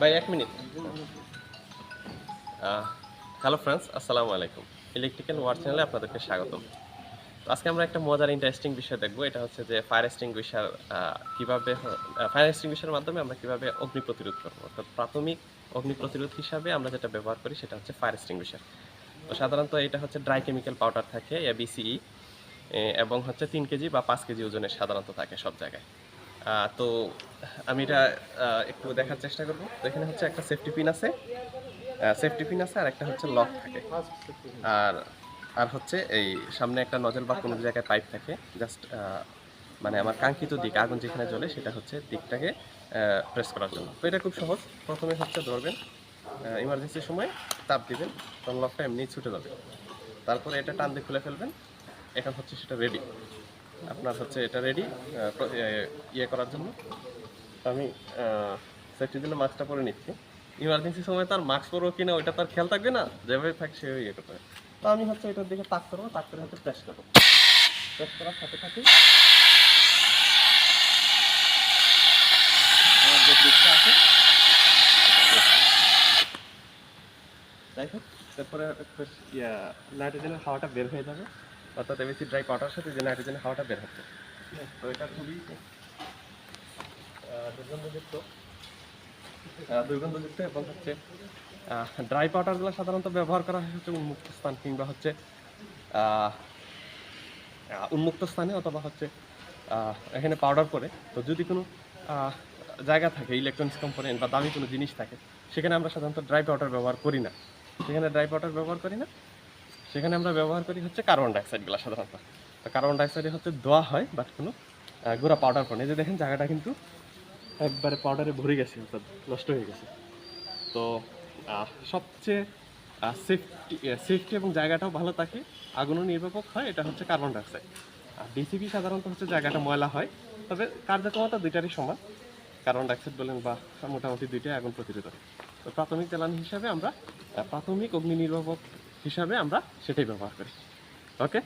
ভাই, এক minute. Hello friends আসসালামু আলাইকুম। ইলেকট্রিক্যাল ওয়ার চ্যানেলে আপনাদেরকে স্বাগতম। তো আজকে আমরা একটা মজার ইন্টারেস্টিং বিষয় দেখব। এটা হচ্ছে যে ফায়ার এক্সটিংগুইশার কীভাবে ফায়ার এক্সটিংগুইশার মাধ্যমে আমরা কীভাবে অগ্নি প্রতিরোধ করব। অর্থাৎ প্রাথমিক অগ্নি প্রতিরোধ হিসাবে আমরা যেটা ব্যবহার করি সেটা হচ্ছে ফায়ার এক্সটিংগুইশার তো সাধারণত এটা হচ্ছে ড্রাই কেমিক্যাল পাউডার থাকে এ এবিসিই এবং হচ্ছে তিন কেজি বা পাঁচ কেজি ওজনের সাধারণত থাকে সব জায়গায়। তো আমি এটা একটু দেখার চেষ্টা করব। তো এখানে হচ্ছে একটা সেফটি পিন আছে। সেফটি পিন আছে আর একটা হচ্ছে লক থাকে। আর আর হচ্ছে এই সামনে একটা নজল বা কোনো জায়গায় পাইপ থাকে। জাস্ট মানে আমার কাঙ্ক্ষিত দিক, আগুন যেখানে জ্বলে সেটা হচ্ছে দিকটাকে প্রেস করার জন্য। তো এটা খুব সহজ। প্রথমে হচ্ছে ধরবেন ইমার্জেন্সির সময় তাপ দিবেন, তখন লকটা এমনি ছুটে যাবে। তারপরে এটা টান দিয়ে খুলে ফেলবেন। এখন হচ্ছে সেটা রেডি আপনার হচ্ছে এটা রেডি ইয়ে করার জন্য। আমি সেফটির জন্য মাস্কটা পরে নিচ্ছি। ইমার্জেন্সি সময় তার মাস্ক পরবো কিনা, ওইটা তার খেয়াল থাকবে না? যেভাবে থাকে, সেভাবে ইয়ে করতে তো আমি হচ্ছে এটার দিকে তাক করব, তাক করে হচ্ছে প্রেস করব। প্রেস করার সাথে সাথে আমার যে দিকটা আছে, যাই হোক তারপরে ইয়া নাইট্রোজেনের হাওয়াটা বের হয়ে যাবে। অর্থাৎ এবিসি ড্রাই পাউডার সাথে যে নাইট্রোজেন হাওয়াটা বের হচ্ছে। তো এটা খুবই দুর্গন্ধযুক্ত। দুর্গন্ধযুক্ত এবং হচ্ছে ড্রাই পাউডারগুলো সাধারণত ব্যবহার করা হয় হচ্ছে উন্মুক্ত স্থান কিংবা হচ্ছে উন্মুক্ত স্থানে অথবা হচ্ছে এখানে পাউডার করে। তো যদি কোনো জায়গা থাকে ইলেকট্রনিক্স কম্পোনেন্ট বা দামি কোনো জিনিস থাকে, সেখানে আমরা সাধারণত ড্রাই পাউডার ব্যবহার করি না। সেখানে ড্রাই পাউডার ব্যবহার করি না। সেখানে আমরা ব্যবহার করি হচ্ছে কার্বন ডাইঅক্সাইডগুলো সাধারণত। তো কার্বন ডাইঅক্সাইড হচ্ছে দোয়া হয় বাট কোনো গুঁড়া পাউডার করে যে দেখেন, জায়গাটা কিন্তু একবারে পাউডারে ভরে গেছে, অর্থাৎ নষ্ট হয়ে গেছে। তো সবচেয়ে সেফটি সেফটি এবং জায়গাটাও ভালো থাকে, আগুনও নির্বাপক হয়, এটা হচ্ছে কার্বন ডাইঅক্সাইড আর ডিসিপি সাধারণত হচ্ছে জায়গাটা ময়লা হয়, তবে কার্যক্ষমতা দুইটারই সমান। কার্বন ডাইঅক্সাইড বলেন বা মোটামুটি দুইটাই আগুন প্রতিরোধ করে। তো প্রাথমিক জ্বালানি হিসাবে আমরা প্রাথমিক অগ্নি নির্বাপক হিসাবে আমরা সেটাই ব্যবহার করি। ওকে